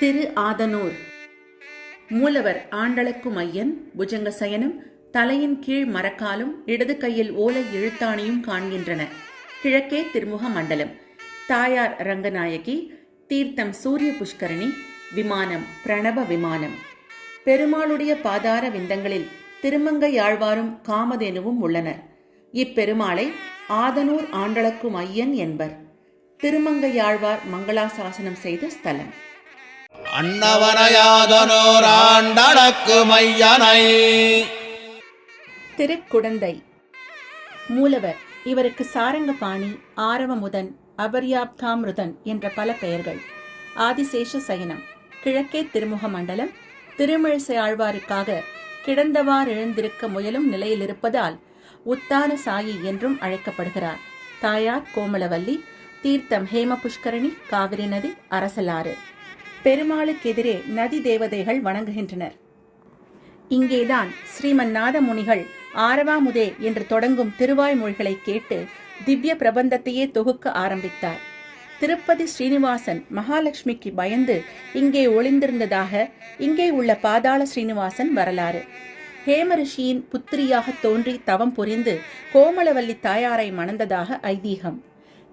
திரு ஆதனூர். மூலவர் ஆண்டளக்கு மையன் புஜங்க சயனம் தலையின் கீழ் மரக்காலும் இடது கையில் ஓலை எழுத்தாணியும் காண்கின்றன. கிழக்கே திருமுக மண்டலம். தாயார் ரங்கநாயகி தீர்த்தம் சூரிய புஷ்கரணி விமானம் பிரணவ விமானம். பெருமாளுடைய பாதார விந்தங்களில் திருமங்கையாழ்வாரும் காமதேனுவும் உள்ளனர். இப்பெருமாளை ஆதனூர் ஆண்டளக்கும் மையன் என்பர். திருமங்கையாழ்வார் மங்களாசாசனம் செய்த ஸ்தலம். அன்னவனையாதனோர் ஆண்டடக்கு மையனை திருக்குடந்தை. மூலவர் இவருக்கு சாரங்கபாணி ஆரவமுதன் அபர்யாப்தாமிருதன் என்ற பல பெயர்கள். ஆதிசேஷ சயனம் கிழக்கே திருமுக மண்டலம் திருமிழிசை ஆழ்வாருக்காக கிடந்தவார் எழுந்திருக்க முயலும் நிலையிலிருப்பதால் உத்தான சாயி என்றும் அழைக்கப்படுகிறார். தாயார் கோமலவல்லி தீர்த்தம் ஹேம புஷ்கரணி காவிரி நதி அரசலாறு. பெருமாளுக்கு எதிரே நதி தேவதைகள் வணங்குகின்றனர். இங்கேதான் ஸ்ரீமன் நாத முனிகள் ஆரவாமுதே என்று தொடங்கும் திருவாய்மொழிகளை கேட்டு திவ்ய பிரபந்தத்தையே தொகுக்க ஆரம்பித்தார். திருப்பதி ஸ்ரீனிவாசன் மகாலட்சுமிக்கு பயந்து இங்கே ஒளிந்திருந்ததாக இங்கே உள்ள பாதாள ஸ்ரீனிவாசன் வரலாறு. ஹேமரிஷியின் புத்திரியாக தோன்றி தவம் புரிந்து கோமலவல்லி தாயாரை மணந்ததாக ஐதீகம்.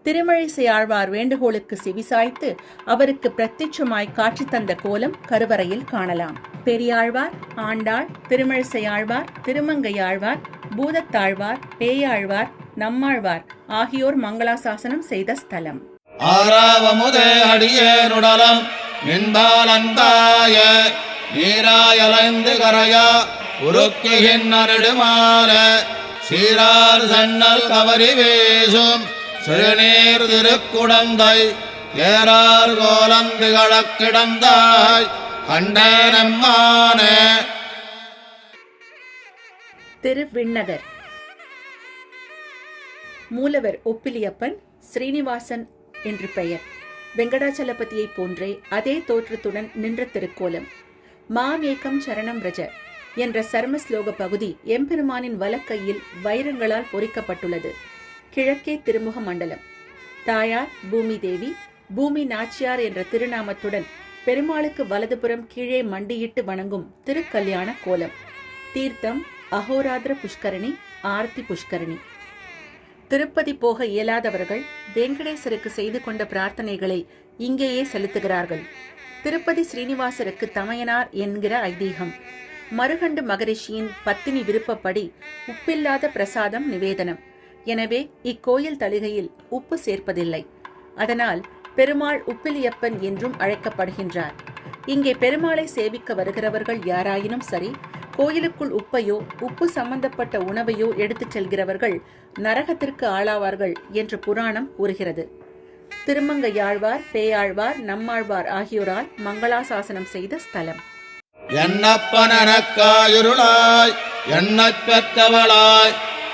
திருமழிசை ஆழ்வார் வேண்டுகோளுக்கு செவிசாய்த்து அவருக்கு பிரத்யட்சமாய் காட்சி தந்த கோலம் கருவறையில் காணலாம். பெரியாழ்வார் ஆண்டாள் திருமழிசை ஆழ்வார் திருமங்கையாழ்வார் பூதத்தாழ்வார் பேயாழ்வார் நம்மாழ்வார் ஆகியோர் மங்களாசாசனம் செய்த ஸ்தலம். ஆறாவமுதே அடியேனுடலம் நின்பால் நீராயலைந்து கரையா உருக்குகின்னருடுமாற சீரார் சன்னல் கவரி வேசும் சிறுநீர் திருக்குடந்தை ஏறார் கோலந்துகளக் கிடந்தாய் கண்டனம்மானே. திருவிண்ணகர். மூலவர் ஒப்பிலியப்பன் ஸ்ரீனிவாசன் என்று பெயர். வெங்கடாச்சலபதியை போன்றே அதே தோற்றத்துடன் நின்ற திருக்கோலம். மாவேகம் சரணம் ரஜ என்ற சர்மஸ்லோக பகுதி எம்பெருமானின் வலக்கையில் வைரங்களால் பொறிக்கப்பட்டுள்ளது. கிழக்கே திருமுக மண்டலம் தாயார் பூமி தேவி பூமி நாச்சியார் என்ற திருநாமத்துடன் பெருமாளுக்கு வலதுபுறம் கீழே மண்டியிட்டு வணங்கும் திருக்கல்யாண கோலம். தீர்த்தம் அகோராத்திர புஷ்கரணி ஆர்த்தி புஷ்கரணி. திருப்பதி போக இயலாதவர்கள் வெங்கடேசருக்கு செய்து கொண்ட பிரார்த்தனைகளை இங்கேயே செலுத்துகிறார்கள். திருப்பதி ஸ்ரீனிவாசருக்கு தமையனார் என்கிற ஐதீகம். மருகண்டு மகரிஷியின் பத்தினி விருப்பப்படி உப்பில்லாத பிரசாதம் நிவேதனம். எனவே இக்கோயில் தலிகையில் உப்பு சேர்ப்பதில்லை. அதனால் பெருமாள் உப்பிலியப்பன் என்றும் அழைக்கப்படுகின்றார். இங்கே பெருமாளை சேவிக்க வருகிறவர்கள் யாராயினும் சரி கோயிலுக்குள் உப்பையோ உப்பு சம்பந்தப்பட்ட உணவையோ எடுத்துச் செல்கிறவர்கள் நரகத்திற்கு ஆளாவார்கள் என்று புராணம் கூறுகிறது. திருமங்கையாழ்வார் பேயாழ்வார் நம்மாழ்வார் ஆகியோரால் மங்களாசாசனம் செய்த ஸ்தலம். என்னப்பன்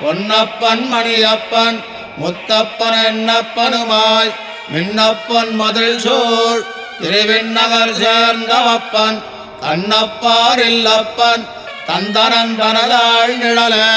பொன்னப்பன் மணியப்பன் முத்தப்பன் என்னப்பனுமாய் மின்னப்பன் மதில் சூழ் திருவிண்ணகர் சேர்ந்தவப்பன் தன்னப்பார் இல்லப்பன் தந்தனன் தனதாள் நிழலே.